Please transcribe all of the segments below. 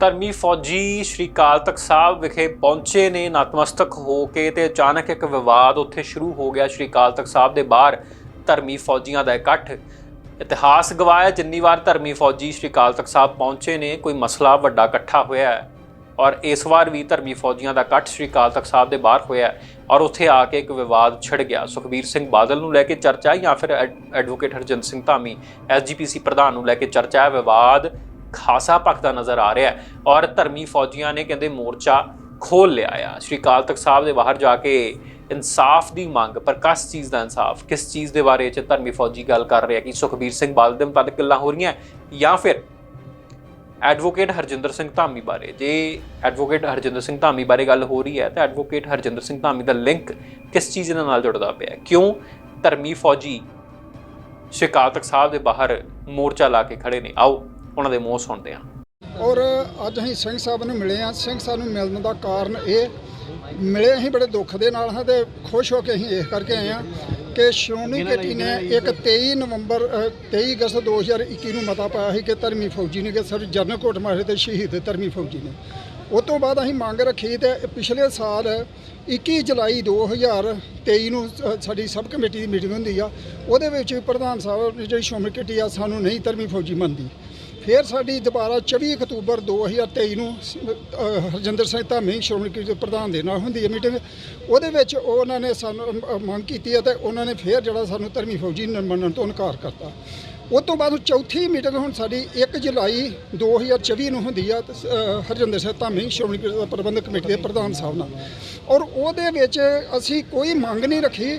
ਧਰਮੀ ਫੌਜੀ ਸ਼੍ਰੀ ਅਕਾਲ ਤਖਤ ਸਾਹਿਬ ਵਿਖੇ ਪਹੁੰਚੇ ਨੇ, ਨਤਮਸਤਕ ਹੋ ਕੇ ਤੇ ਅਚਾਨਕ ਇੱਕ ਵਿਵਾਦ ਉੱਥੇ ਸ਼ੁਰੂ ਹੋ ਗਿਆ। ਸ਼੍ਰੀ ਅਕਾਲ ਤਖਤ ਸਾਹਿਬ ਦੇ ਬਾਹਰ ਧਰਮੀ ਫੌਜੀਆਂ ਦਾ ਇਕੱਠ ਇਤਿਹਾਸ ਗਵਾਇਆ। ਜਿੰਨੀ ਵਾਰ ਧਰਮੀ ਫੌਜੀ ਸ਼੍ਰੀ ਅਕਾਲ ਤਖਤ ਸਾਹਿਬ ਪਹੁੰਚੇ ਨੇ, ਕੋਈ ਮਸਲਾ ਵੱਡਾ ਇਕੱਠਾ ਹੋਇਆ ਹੈ ਔਰ ਇਸ ਵਾਰ ਵੀ ਧਰਮੀ ਫੌਜੀਆਂ ਦਾ ਇਕੱਠ ਸ਼੍ਰੀ ਅਕਾਲ ਤਖਤ ਸਾਹਿਬ ਦੇ ਬਾਹਰ ਹੋਇਆ ਔਰ ਉੱਥੇ ਆ ਕੇ ਇੱਕ ਵਿਵਾਦ ਛਿੜ ਗਿਆ। ਸੁਖਬੀਰ ਸਿੰਘ ਬਾਦਲ ਨੂੰ ਲੈ ਕੇ ਚਰਚਾ ਜਾਂ ਫਿਰ ਐਡ- ਐਡਵੋਕੇਟ ਹਰਜਿੰਦਰ ਸਿੰਘ ਧਾਮੀ ਐਸਜੀਪੀਸੀ ਪ੍ਰਧਾਨ ਨੂੰ ਲੈ ਕੇ ਚਰਚਾ ਹੈ। ਵਿਵਾਦ ਖਾਸਾ ਭਖਦਾ ਨਜ਼ਰ ਆ ਰਿਹਾ ਹੈ ਔਰ ਧਰਮੀ ਫੌਜੀਆਂ ਨੇ ਕਹਿੰਦੇ ਮੋਰਚਾ ਖੋਲ ਲਿਆ ਆ। ਸ਼੍ਰੀ ਕਾਲ ਤਖਤ ਸਾਹਿਬ ਦੇ ਬਾਹਰ ਜਾ ਕੇ ਇਨਸਾਫ ਦੀ ਮੰਗ ਪਰ ਕਿਸ ਚੀਜ਼ ਦਾ ਇਨਸਾਫ, ਕਿਸ ਚੀਜ਼ ਦੇ ਬਾਰੇ ਚ ਧਰਮੀ ਫੌਜੀ ਗੱਲ ਕਰ ਰਿਹਾ ਕਿ ਸੁਖਬੀਰ ਸਿੰਘ ਬਾਦਲ ਦੇ ਮੁਤਾਬਕ ਗੱਲਾਂ ਹੋ ਰਹੀਆਂ ਜਾਂ ਫਿਰ ਐਡਵੋਕੇਟ ਹਰਜਿੰਦਰ ਸਿੰਘ ਧਾਮੀ ਬਾਰੇ। ਜੇ ਐਡਵੋਕੇਟ ਹਰਜਿੰਦਰ ਸਿੰਘ ਧਾਮੀ ਬਾਰੇ ਗੱਲ ਹੋ ਰਹੀ ਹੈ ਤਾਂ ਐਡਵੋਕੇਟ ਹਰਜਿੰਦਰ ਸਿੰਘ ਧਾਮੀ ਦਾ ਲਿੰਕ ਕਿਸ ਚੀਜ਼ ਦੇ ਨਾਲ ਜੁੜਦਾ ਪਿਆ ਕਿਉਂ ਧਰਮੀ ਫੌਜੀ ਸ਼੍ਰੀ ਅਕਾਲ ਤਖਤ ਸਾਹਿਬ ਦੇ ਬਾਹਰ ਮੋਰਚਾ ਲਾ ਕੇ ਖੜੇ ਨੇ? ਆਓ ਉਹਨਾਂ ਦੇ ਮੂੰਹ ਸੁਣਦੇ ਹਾਂ। ਔਰ ਅੱਜ ਅਸੀਂ ਸਿੰਘ ਸਾਹਿਬ ਨੂੰ ਮਿਲੇ ਆ ਸਿੰਘ ਸਾਹਿਬ ਨੂੰ ਮਿਲਣ ਦਾ ਕਾਰਨ ਇਹ ਮਿਲੇ ਅਸੀਂ ਬੜੇ ਦੁੱਖ ਦੇ ਨਾਲ ਹਾਂ ਤੇ ਖੁਸ਼ ਹੋ ਕੇ ਅਸੀਂ ਇਹ ਕਰਕੇ ਆਏ ਆ ਕਿ ਸ਼੍ਰੋਮਣੀ ਕਮੇਟੀ ਨੇ ਇੱਕ 23 ਨਵੰਬਰ ਅ, 23 ਅਗਸਤ 2021 ਨੂੰ ਮਤਾ ਪਾਇਆ ਸੀ ਕਿ ਧਰਮੀ ਫੌਜੀ ਨੇ ਕਿ ਸਰ ਜਨਰਲ ਕੋਟ ਮਾਰੇ ਤੇ ਸ਼ਹੀਦ ਧਰਮੀ ਫੌਜੀ ਨੇ। ਉਸ ਤੋਂ ਬਾਅਦ ਅਸੀਂ ਮੰਗ ਰੱਖੀ ਤੇ ਪਿਛਲੇ ਸਾਲ 21 ਜੁਲਾਈ 2023 ਨੂੰ ਸਾਡੀ ਸਬ ਕਮੇਟੀ ਦੀ ਮੀਟਿੰਗ ਹੁੰਦੀ ਆ। ਉਹਦੇ ਵਿੱਚ ਪ੍ਰਧਾਨ ਸਾਹਿਬ ਜਿਹੜੀ ਸ਼੍ਰੋਮਣੀ ਕਮੇਟੀ ਆ ਸਾਨੂੰ ਨਹੀਂ ਧਰਮੀ ਫੌਜੀ ਮੰਨਦੀ। ਫਿਰ ਸਾਡੀ ਦੁਬਾਰਾ 24 ਅਕਤੂਬਰ 2023 ਨੂੰ ਸ- ਅ, ਹਰਜਿੰਦਰ ਸਿੰਘ ਧਾਮੀ ਸ਼੍ਰੋਮਣੀ ਕਮੇਟੀ ਦੇ ਪ੍ਰਧਾਨ ਦੇ ਨਾਲ ਹੁੰਦੀ ਹੈ ਮੀਟਿੰਗ। ਉਹਦੇ ਵਿੱਚ ਉਹਨਾਂ ਨੇ ਸਾਨੂੰ ਮੰਗ ਕੀਤੀ ਹੈ ਤੇ ਉਹਨਾਂ ਨੇ ਫਿਰ ਜਿਹੜਾ ਸਾਨੂੰ ਧਰਮੀ ਫੌਜੀ ਨ- ਮੰਨਣ ਤੋਂ ਇਨਕਾਰ ਕਰਤਾ। ਉਸ ਤੋਂ ਬਾਅਦ ਚੌਥੀ ਮੀਟਿੰਗ ਹੁਣ ਸਾਡੀ 1 ਜੁਲਾਈ 2024 ਨੂੰ ਹੁੰਦੀ ਆ ਹਰਜਿੰਦਰ ਸਿੰਘ ਧਾਮੀ ਸ਼੍ਰੋਮਣੀ ਪ੍ਰਬੰਧਕ ਕਮੇਟੀ ਦੇ ਪ੍ਰਧਾਨ ਸਾਹਿਬ ਨਾਲ। ਔਰ ਉਹਦੇ ਵਿੱਚ ਅਸੀਂ ਕੋਈ ਮੰਗ ਨਹੀਂ ਰੱਖੀ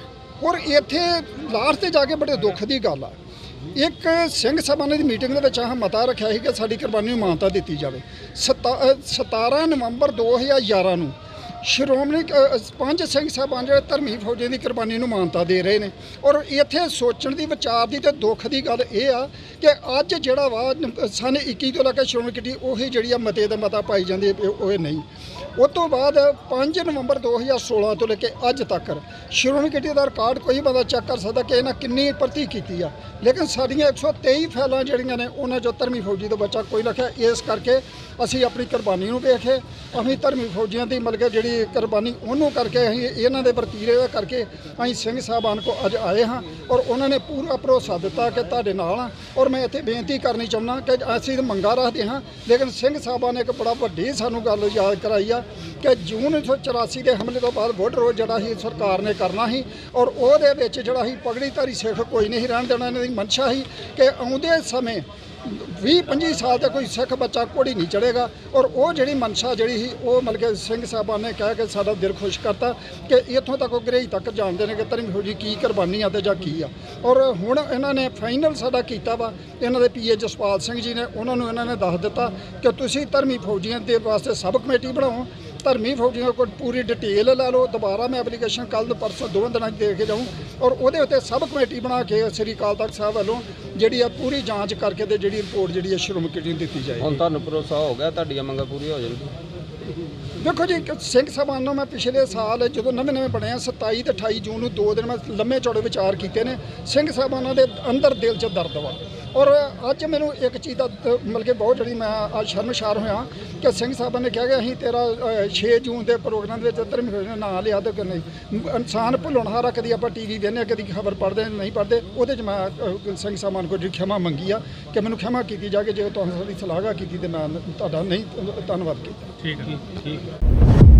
ਔਰ ਇੱਥੇ ਲਾਸਟ ਤੇ ਜਾ ਕੇ ਬੜੇ ਦੁੱਖ ਦੀ ਗੱਲ ਆ। ਇੱਕ ਸਿੰਘ ਸਭਾ ਦੀ ਮੀਟਿੰਗ ਦੇ ਵਿੱਚ ਆਹ ਮਤਾ ਰੱਖਿਆ ਸੀ ਕਿ ਸਾਡੀ ਕੁਰਬਾਨੀ ਨੂੰ ਮਾਨਤਾ ਦਿੱਤੀ ਜਾਵੇ। ਸਤਾ- ਅ, 17 ਨਵੰਬਰ 2011 ਨੂੰ ਸ਼੍ਰੋਮਣੀ ਕ- ਪੰਜ ਸਿੰਘ ਸਾਹਿਬਾਨ ਜਿਹੜੇ ਧਰਮੀ ਫੌਜਾਂ ਦੀ ਕੁਰਬਾਨੀ ਨੂੰ ਮਾਨਤਾ ਦੇ ਰਹੇ ਨੇ। ਔਰ ਇੱਥੇ ਸੋਚਣ ਦੀ ਵਿਚਾਰ ਦੀ ਤੇ ਦੁੱਖ ਦੀ ਗੱਲ ਇਹ ਆ ਕਿ ਅੱਜ ਜਿਹੜਾ ਵਾ ਨ- ਸਨ 21 ਤੋਂ ਲੈ ਕੇ ਸ਼੍ਰੋਮਣੀ ਕਮੇਟੀ ਉਹੀ ਜਿਹੜੀ ਆ ਮਤੇ ਦਾ ਮਤਾ ਪਾਈ ਜਾਂਦੀ ਹੈ ਉਹ ਨਹੀਂ। ਉਸ ਤੋਂ ਬਾਅਦ 5 ਨਵੰਬਰ 2016 ਤੋਂ ਲੈ ਕੇ ਅੱਜ ਤੱਕ ਸ਼੍ਰੋਮਣੀ ਕਮੇਟੀ ਦਾ ਰਿਕਾਰਡ ਕੋਈ ਬੰਦਾ ਚੈੱਕ ਕਰ ਸਕਦਾ ਕਿ ਇਹਨਾਂ ਕਿੰਨੀ ਭਰਤੀ ਕੀਤੀ ਆ। ਲੇਕਿਨ ਸਾਡੀਆਂ 123 ਫੈਲਾਂ ਜਿਹੜੀਆਂ ਨੇ, ਉਹਨਾਂ ਚੋਂ ਧਰਮੀ ਫੌਜੀ ਦਾ ਬੱਚਾ ਕੋਈ ਲਿਖਿਆ ਇਸ ਕਰਕੇ ਅਸੀਂ ਆਪਣੀ ਕੁਰਬਾਨੀ ਨੂੰ ਵੇਖੇ ਅਸੀਂ ਧਰਮੀ ਫੌਜੀਆਂ ਦੀ ਮਤਲਬ ਕਿ ਜਿਹੜੀ ਕੁਰਬਾਨੀ ਉਹਨੂੰ ਕਰਕੇ ਅਸੀਂ ਇਹਨਾਂ ਦੇ ਵਰਤੀਰੇ ਕਰਕੇ ਅਸੀਂ ਸਿੰਘ ਸਾਹਿਬਾਨ ਕੋ ਅੱਜ ਆਏ ਹਾਂ ਔਰ ਉਹਨਾਂ ਨੇ ਪੂਰਾ ਭਰੋਸਾ ਦਿੱਤਾ ਕਿ ਤੁਹਾਡੇ ਨਾਲ ਆ। ਔਰ ਮੈਂ ਇੱਥੇ ਬੇਨਤੀ ਕਰਨੀ ਚਾਹੁੰਦਾ ਕਿ ਅਸੀਂ ਤਾਂ ਮੰਗਾ ਰੱਖਦੇ ਹਾਂ, ਲੇਕਿਨ ਸਿੰਘ ਸਾਹਿਬਾਨ ਨੇ ਇੱਕ ਬੜਾ ਵੱਡੀ ਸਾਨੂੰ ਗੱਲ ਯਾਦ ਕਰਾਈ ਆ ਕਿ ਜੂਨ 1984 ਦੇ ਹਮਲੇ ਤੋਂ ਬਾਅਦ ਵੋਟ ਰੋਜ਼ ਜਿਹੜਾ ਸੀ, ਸਰਕਾਰ ਨੇ ਕਰਨਾ ਸੀ ਔਰ ਉਹਦੇ ਵਿੱਚ ਜਿਹੜਾ ਸੀ ਪਗੜੀਧਾਰੀ ਸਿੱਖ ਕੋਈ ਨਹੀਂ ਰਹਿਣ ਦੇਣਾ, ਇਹਨਾਂ ਦੀ ਮਨਸ਼ਾ ਸੀ ਕਿ ਆਉਂਦੇ ਸਮੇਂ 20 25 ਸਾਲ ਤੱਕ ਕੋਈ ਸਿੱਖ ਬੱਚਾ ਕੋੜੀ ਨਹੀਂ ਚੜੇਗਾ ਔਰ ਉਹ ਜਿਹੜੀ ਮਨਸ਼ਾ ਜਿਹੜੀ ਸੀ, ਉਹ ਮਤਲਬ ਕਿ ਸਿੰਘ ਸਾਹਿਬਾਨ ਨੇ ਕਹਿ ਕੇ ਸਾਡਾ ਦਿਲ ਖੁਸ਼ ਕਰਤਾ ਕਿ ਇੱਥੋਂ ਤੱਕ ਉਹ ਗਰੇਜ ਤੱਕ ਜਾਣਦੇ ਨੇ ਕਿ ਧਰਮੀ ਫੌਜੀ ਕੀ ਕੁਰਬਾਨੀ ਆ ਤੇ ਜਾਂ ਕੀ ਆ। ਔਰ ਹੁਣ ਇਹਨਾਂ ਨੇ ਫਾਈਨਲ ਸਾਡਾ ਕੀਤਾ ਵਾ, ਇਹਨਾਂ ਦੇ ਪੀਏ ਜਸਪਾਲ ਸਿੰਘ ਜੀ ਨੇ, ਉਹਨਾਂ ਨੂੰ ਇਹਨਾਂ ਨੇ ਦੱਸ ਦਿੱਤਾ ਕਿ ਤੁਸੀਂ ਧਰਮੀ ਫੌਜੀਆਂ ਦੇ ਵਾਸਤੇ ਸਬ ਕਮੇਟੀ ਬਣਾਓ ਧਰਮੀ ਫੌਜੀਆਂ ਕੋਲ ਪੂਰੀ ਡਿਟੇਲ ਲੈ ਲਓ। ਦੁਬਾਰਾ ਮੈਂ ਐਪਲੀਕੇਸ਼ਨ ਕੱਲ ਪਰਸੋਂ ਦੋ ਦਿਨਾਂ 'ਚ ਦੇ ਕੇ ਜਾਊਂ। ਔਰ ਉਹਦੇ ਉੱਤੇ ਸਬ ਕਮੇਟੀ ਬਣਾ ਕੇ ਸ੍ਰੀ ਅਕਾਲ ਤਖਤ ਸਾਹਿਬ ਵੱਲੋਂ ਜਿਹੜੀ ਆ ਪੂਰੀ ਜਾਂਚ ਕਰਕੇ ਤੇ ਜਿਹੜੀ ਰਿਪੋਰਟ ਜਿਹੜੀ ਹੈ ਸ਼੍ਰੋਮਣੀ ਨੂੰ ਦਿੱਤੀ ਜਾਏਗੀ। ਹੁਣ ਤੁਹਾਨੂੰ ਭਰੋਸਾ ਹੋ ਗਿਆ ਤੁਹਾਡੀਆਂ ਮੰਗਾਂ ਪੂਰੀਆਂ ਹੋ ਜਾਣਗੀਆਂ? ਦੇਖੋ ਜੀ ਇੱਕ ਸਿੰਘ ਸਾਹਿਬਾਨ ਨੂੰ ਮੈਂ ਪਿਛਲੇ ਸਾਲ ਜਦੋਂ ਨਵੇਂ ਨਵੇਂ ਬਣਿਆ 27 ਤੇ 28 ਜੂਨ ਨੂੰ ਦੋ ਦਿਨ ਮੈਂ ਲੰਮੇ ਚੌੜੇ ਵਿਚਾਰ ਕੀਤੇ ਨੇ। ਸਿੰਘ ਸਾਹਿਬਾਨਾਂ ਦੇ ਅੰਦਰ ਦਿਲ 'ਚ ਦਰਦ ਵਾ। ਔਰ ਅੱਜ ਮੈਨੂੰ ਇੱਕ ਚੀਜ਼ ਦਾ ਮਤਲਬ ਕਿ ਬਹੁਤ ਜਿਹੜੀ ਮੈਂ ਅੱਜ ਸ਼ਰਮਸ਼ਾਰ ਹੋਇਆ ਕਿ ਸਿੰਘ ਸਾਹਿਬਾਨ ਨੇ ਕਿਹਾ ਕਿ ਅਸੀਂ ਤੇਰਾ ਅ, 6 ਜੂਨ ਦੇ ਪ੍ਰੋਗਰਾਮ ਦੇ ਵਿੱਚ ਧਰਮ ਨੇ ਨਾਂ ਲਿਆ ਤੇ ਨਹੀਂ। ਇਨਸਾਨ ਭੁੱਲਣਹਾਰਾ ਕਦੀ ਆਪਾਂ ਟੀਵੀ ਵੇਖਦੇ ਕਦੀ ਖਬਰ ਪੜ੍ਹਦੇ ਨਹੀਂ ਪੜ੍ਹਦੇ। ਉਹਦੇ 'ਚ ਮੈਂ ਸਿੰਘ ਸਾਹਿਬਾਨ ਕੋਲ ਜਿਹੜੀ ਖਿਮਾ ਮੰਗੀ ਆ ਕਿ ਮੈਨੂੰ ਖਿਮਾ ਕੀਤੀ ਜਾ ਕੇ ਜੇ ਤੁਹਾਨੂੰ ਸਾਡੀ ਸਲਾਹਗਾ ਕੀਤੀ ਤੇ ਮੈਂ ਤੁਹਾਡਾ ਨਹੀਂ ਧੰਨਵਾਦ ਕੀਤਾ। ਠੀਕ ਹੈ। ਠੀਕ ਹੈ।